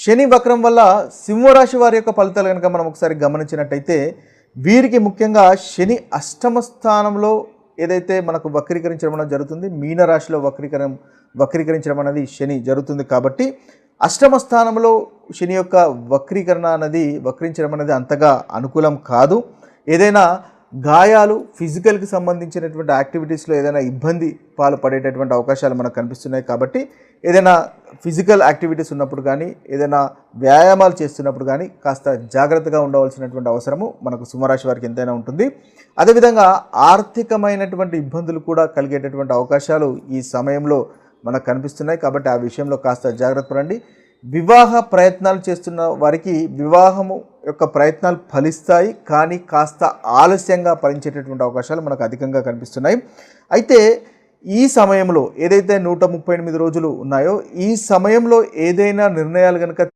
శని వక్రం వల్ల సింహరాశి వారి యొక్క ఫలితాలు కనుక మనం ఒకసారి గమనించినట్టయితే వీరికి ముఖ్యంగా శని అష్టమ స్థానంలో ఏదైతే మనకు వక్రీకరించడం అనేది జరుగుతుంది మీనరాశిలో వక్రీకరం వక్రీకరించడం అనేది శని జరుగుతుంది కాబట్టి అష్టమ స్థానంలో శని యొక్క వక్రీకరణ అనేది వక్రించడం అనేది అంతగా అనుకూలం కాదు. ఏదైనా గాయాలు ఫిజికల్కి సంబంధించినటువంటి యాక్టివిటీస్లో ఏదైనా ఇబ్బంది పాలు పడేటటువంటి అవకాశాలు మనకు కనిపిస్తున్నాయి కాబట్టి ఏదైనా ఫిజికల్ యాక్టివిటీస్ ఉన్నప్పుడు కానీ ఏదైనా వ్యాయామాలు చేస్తున్నప్పుడు కానీ కాస్త జాగ్రత్తగా ఉండవలసినటువంటి అవసరము మనకు సింహరాశి వారికి ఎంతైనా ఉంటుంది. అదేవిధంగా ఆర్థికమైనటువంటి ఇబ్బందులు కూడా కలిగేటటువంటి అవకాశాలు ఈ సమయంలో మనకు కనిపిస్తున్నాయి కాబట్టి ఆ విషయంలో కాస్త జాగ్రత్త పడండి. వివాహ ప్రయత్నాలు చేస్తున్న వారికి వివాహము యొక్క ప్రయత్నాలు ఫలిస్తాయి కానీ కాస్త ఆలస్యంగా ఫలించేటటువంటి అవకాశాలు మనకు అధికంగా కనిపిస్తున్నాయి. అయితే ఈ సమయంలో ఏదైతే నూట ముప్పై ఎనిమిది రోజులు ఉన్నాయో ఈ సమయంలో ఏదైనా నిర్ణయాలు కనుక